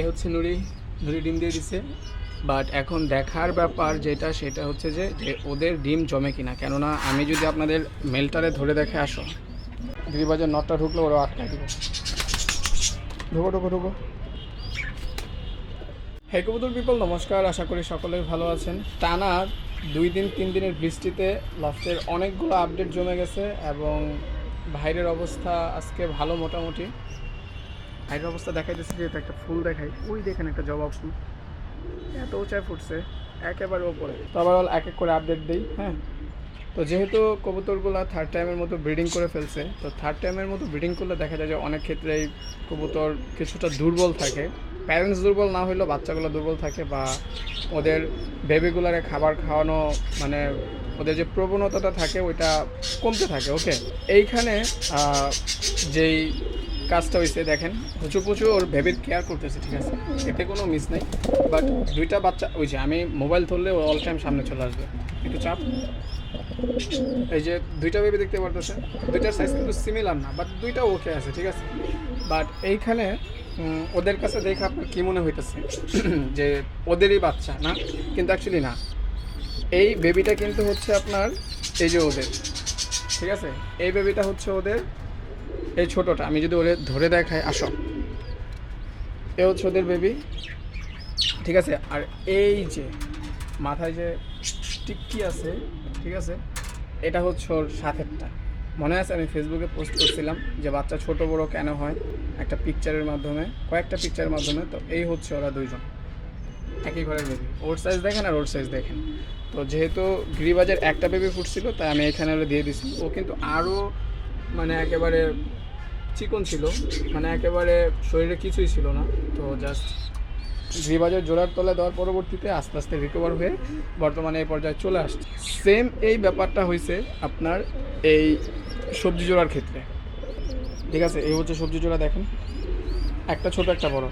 এ হচ্ছে নুরি নুরি ডিম দিয়ে দিছে। বাট এখন দেখার ব্যাপার যেটা, সেটা হচ্ছে যে যে ওদের ডিম জমে কিনা। কেননা আমি যদি আপনাদের মেলটারে ধরে দেখে আসো গিরিবাজার নটটা ঢুকলো ওরা আটকায় দিব। ঢুকো ঢুকো ঢুকো। হে কবুতর পিপল নমস্কার। আশা করি সকলেই ভালো আছেন। টানা দুই দিন, তিন দিনের বৃষ্টিতে লফটের অনেকগুলো আপডেট জমে গেছে এবং ভাইরের অবস্থা আজকে ভালো মোটামুটি। ভাইরের অবস্থা দেখাইতেছে যেহেতু একটা ফুল দেখাই। ওই দেখেন একটা জবা ফুল এত উঁচায় ফুটছে, একেবারে ওপরে তো আবার এক এক করে আপডেট দিই হ্যাঁ? তো যেহেতু কবুতরগুলো থার্ড টাইমের মতো ব্রিডিং করে ফেলছে, তো থার্ড টাইমের মতো ব্রিডিং করলে দেখা যায় যে অনেক ক্ষেত্রেই কবুতর কিছুটা দুর্বল থাকে। প্যারেন্টস দুর্বল না হইলেও বাচ্চাগুলো দুর্বল থাকে বা ওদের বেবিগুলারে খাবার খাওয়ানো মানে ওদের যে প্রবণতাটা থাকে, ওইটা কমতে থাকে ওকে এইখানে যেই কাজটা হয়েছে, দেখেন। প্রচুর প্রচুর ওর বেবির কেয়ার করতেছে, ঠিক আছে? এতে কোনো মিস নেই। বাট দুইটা বাচ্চা, ওই যে আমি মোবাইল ধরলে ও অল টাইম সামনে চলে আসবে। একটু চাপ। এই যে দুইটা বেবি দেখতে পারতেছে, দুইটার সাইজ কিন্তু সিমিলার না বাট দুইটা ওকে আছে, ঠিক আছে? বাট এইখানে ওদের কাছে দেখে আপনার কী মনে হইতেছে? যে ওদেরই বাচ্চা, না? কিন্তু অ্যাকচুয়ালি না। এই বেবিটা কিন্তু হচ্ছে আপনার, এই যে ওদের, ঠিক আছে? এই বেবিটা হচ্ছে ওদের এই ছোটোটা, আমি যদি ওদের ধরে দেখাই, আসো। এ হচ্ছে ওদের বেবি ঠিক আছে? আর এই যে মাথায় যে টিক্কি আছে, ঠিক আছে? এটা হচ্ছে ওর সাথেরটা। মনে আছে? আমি ফেসবুকে পোস্ট করছিলাম যে বাচ্চা ছোট, বড় কেন হয়? একটা পিকচারের মাধ্যমে, কয়েকটা পিকচারের মাধ্যমে। তো এই হচ্ছে ওরা দুইজন। একই ঘরের বেবি ওর সাইজ দেখেন আর ওর সাইজ দেখেন। তো যেহেতু গিরিবাজার একটা বেবি ফুটছিল, তাই আমি এখানে ওরা দিয়ে দিছি। ও কিন্তু আরও মানে একেবারে চিকন ছিল মানে একেবারে শরীরে কিছুই ছিল না, তো জাস্ট গ্রিবাজার জোড়ার তলায় দেওয়ার পরবর্তীতে আস্তে আস্তে রিকভার হয়ে বর্তমানে এই পর্যায়ে চলে আসছে। সেম এই ব্যাপারটা হয়েছে আপনার এই সবজি জোড়ার ক্ষেত্রে। ঠিক আছে? এই হচ্ছে সবজি জোড়া দেখেন। একটা ছোট, একটা বড়।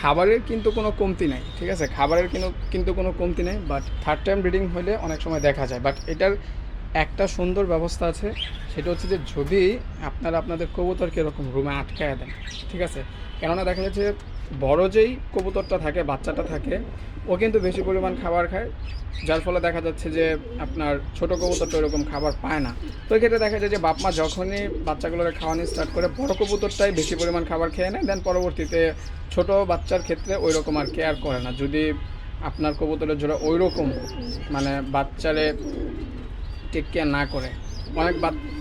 খাবারের কিন্তু কোনো কমতি নাই, ঠিক আছে? খাবারের কিন্তু কিন্তু কোনো কমতি নাই বাট থার্ড টাইম ব্রিডিং হলে অনেক সময় দেখা যায়। বাট এটার একটা সুন্দর ব্যবস্থা আছে, সেটা হচ্ছে যে যদি আপনারা আপনাদের কবুতরকে এরকম রুমে আটকায় দেন, ঠিক আছে? কেননা দেখা যাচ্ছে বড় যেই কবুতরটা থাকে, বাচ্চাটা থাকে, ও কিন্তু বেশি পরিমাণ খাবার খায়, যার ফলে দেখা যাচ্ছে যে আপনার ছোট কবুতরটা ওরকম খাবার পায় না। তো এক্ষেত্রে দেখা যায় যে বাপ মা যখনই বাচ্চাগুলোকে খাওয়ানো স্টার্ট করে, বড় কবুতরটাই বেশি পরিমাণ খাবার খেয়ে নেয় দেন পরবর্তীতে ছোট বাচ্চার ক্ষেত্রে ওই রকম আর কেয়ার করে না। যদি আপনার কবুতরের জোড়া ওই রকম মানে বাচ্চারে টেক কেয়ার না করে। অনেক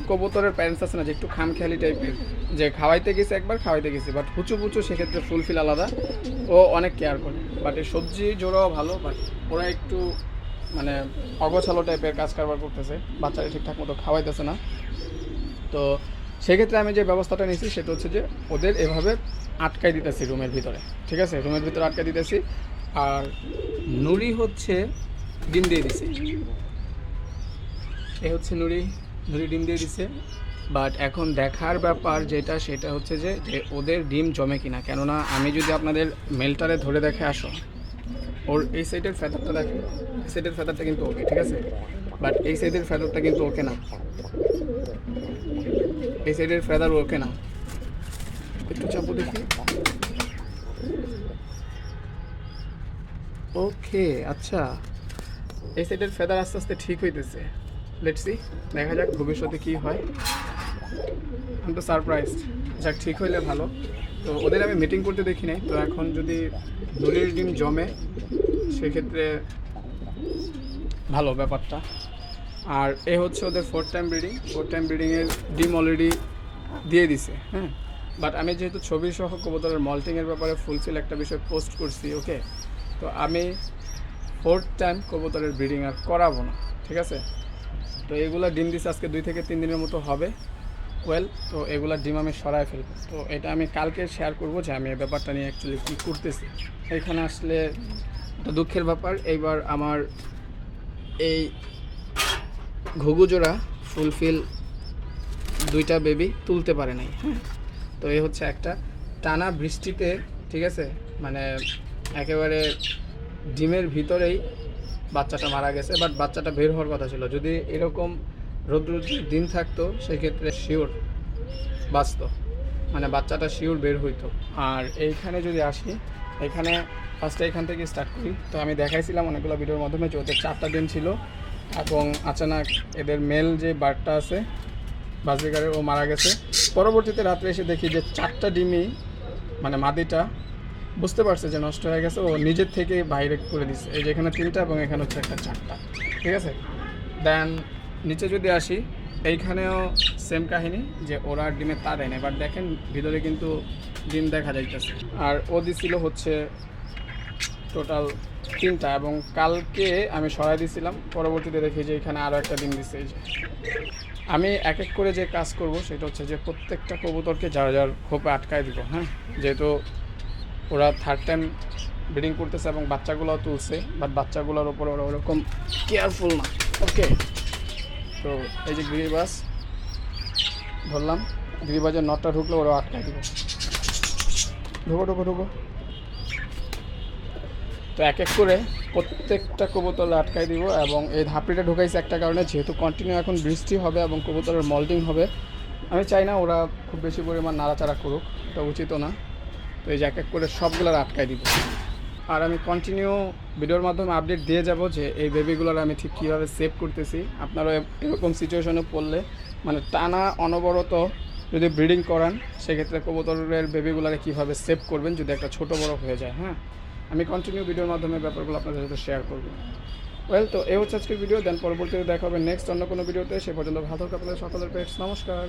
কবুতরের প্যারেন্টস আছে না যে একটু খামখেয়ালি টাইপের যে খাওয়াইতে গেছে একবার, খাওয়াইতে গেছে বাট হুচু পুচু সেক্ষেত্রে ফুলফিল আলাদা। ও অনেক কেয়ার করে বাট এই সবজি জোড়াও ভালো বাট ওরা একটু মানে অগোছালো টাইপের কাজ কারবার করতেছে, বাচ্চারা ঠিকঠাক মতো খাওয়াইতেছে না। তো সেক্ষেত্রে আমি যে ব্যবস্থাটা নিয়েছি, সেটা হচ্ছে যে ওদের এভাবে আটকাই দিতেছি রুমের ভিতরে, ঠিক আছে? রুমের ভিতরে আটকাই দিতেছি, আর নুড়ি হচ্ছে ডিম দিয়ে দিছি। এ হচ্ছে নুরি নুরি ডিম দিয়ে দিছে। বাট এখন দেখার ব্যাপার যেটা, সেটা হচ্ছে যে ওদের ডিম জমে কিনা। কেননা আমি যদি আপনাদের মেলটারে ধরে দেখে আসো, ওর এই সাইডের ফেদারটা দেখেন। এই সাইডের ফেদারটা কিন্তু ওকে, ঠিক আছে? বাট এই সাইডের ফেদারটা কিন্তু ওকে না। এই সাইডের ফেদার ওকে না। একটু চাপো দেখি। ওকে আচ্ছা। এই সাইডের ফেদার আস্তে আস্তে ঠিক হইতেছে। লেটস দেখা যাক ভবিষ্যতে কি হয়। আমি তো সারপ্রাইজ যাক, ঠিক হইলে ভালো। তো ওদের আমি মিটিং করতে দেখি নাই। তো এখন যদি নুরির ডিম জমে, সেক্ষেত্রে ভালো ব্যাপারটা। আর এ হচ্ছে ওদের fourth time breeding fourth time ব্রিডিংয়ের ডিম অলরেডি দিয়ে দিছে হ্যাঁ? বাট আমি যেহেতু ছবি সহ কবুতরের মল্টিংয়ের ব্যাপারে ফুলফিল একটা বিষয় পোস্ট করছি ওকে তো আমি ফোর্থ টাইম কবুতরের ব্রিডিং আর করাবো না, ঠিক আছে? তো এগুলা ডিম দিছে আজকে দুই থেকে তিন দিনের মতো হবে। ওয়েল তো এগুলা ডিম আমি সরায় ফেলব। তো এটা আমি কালকে শেয়ার করব যে আমি এই ব্যাপারটা নিয়ে অ্যাকচুয়ালি কী করতেছি। এখানে আসলে একটা দুঃখের ব্যাপার, এইবার আমার এই ঘুঘু জোড়া ফুলফিল দুইটা বেবি তুলতে পারে নাই। হ্যাঁ তো এই হচ্ছে একটা। টানা বৃষ্টিতে, ঠিক আছে? মানে একেবারে ডিমের ভিতরেই বাচ্চাটা মারা গেছে বাট বাচ্চাটা বের হওয়ার কথা ছিল। যদি এরকম রৌদ্র দিন থাকতো, সেক্ষেত্রে শিওর বাঁচতো। মানে বাচ্চাটা শিওর বের হইতো। আর এইখানে যদি আসি, এখানে ফার্স্টে এখান থেকে স্টার্ট করি। তো আমি দেখাইছিলাম অনেকগুলো ভিডিওর মাধ্যমে যে ওদের চারটা ডিম ছিল। এবং আচানক এদের মেল যে বার্ডটা আছে বাজরিগারের ও মারা গেছে। পরবর্তীতে রাত্রে এসে দেখি যে চারটা ডিমই মানে মাদিটা বুঝতে পারছে যে নষ্ট হয়ে গেছে, ও নিজের থেকে বাইরে করে দিচ্ছে এই যে এখানে তিনটা এবং এখানে হচ্ছে একটা চারটা। ঠিক আছে? দেন নিচে যদি আসি, এইখানেও সেম কাহিনী যে ওরা ডিমের তার এনে। এবার দেখেন, ভিতরে কিন্তু ডিম দেখা যাইতেছে। আর ও দিছিল হচ্ছে টোটাল তিনটা এবং কালকে আমি সরাই দিয়েছিলাম পরবর্তীতে দেখি যে এখানে আরও একটা ডিম দিচ্ছে এই যে আমি এক এক করে যে কাজ করব, সেটা হচ্ছে যে প্রত্যেকটা কবুতরকে যার যার খোপে আটকায় দিব হ্যাঁ? যেহেতু ওরা থার্ড টাইম ব্রিডিং করতেছে এবং বাচ্চাগুলোও তুলছে বাট বাচ্চাগুলোর ওপর ওরা ওরকম কেয়ারফুল না। ওকে তো এই যে গিরিবাস ধরলাম, গিরিবাজের নটটা ঢুকলে ওরা আটকায় দিব। ঢুকো ঢুকো ঢুকো। তো এক এক করে প্রত্যেকটা কবুতর আটকাই দিব এবং এই ধাপড়িটা ঢুকাইছে একটা কারণে, যেহেতু কন্টিনিউ এখন বৃষ্টি হবে এবং কবুতরের মল্টিং হবে, আমি চাই না ওরা খুব বেশি পরিমাণ নাড়াচাড়া করুক, এটা উচিত না। তো এই যে এক এক করে সবগুলোর আটকাই দিব। আর আমি কন্টিনিউ ভিডিওর মাধ্যমে আপডেট দিয়ে যাব যে এই বেবিগুলোর আমি ঠিক কীভাবে সেভ করতেছি। আপনারা এরকম সিচুয়েশনে পড়লে মানে টানা অনবরত যদি ব্রিডিং করান, সেক্ষেত্রে কবুতরের বেবিগুলোরে কীভাবে সেভ করবেন যদি একটা ছোট বড় হয়ে যায় হ্যাঁ? আমি কন্টিনিউ ভিডিওর মাধ্যমে ব্যাপারগুলো আপনাদের সাথে শেয়ার করব। ওয়েল তো এই হচ্ছে আজকের ভিডিও দেন পরবর্তীতে দেখা হবে নেক্সট অন্য কোনো ভিডিওতে সে পর্যন্ত ভালো থাকুন আপনাদের সকলের পেটস নমস্কার।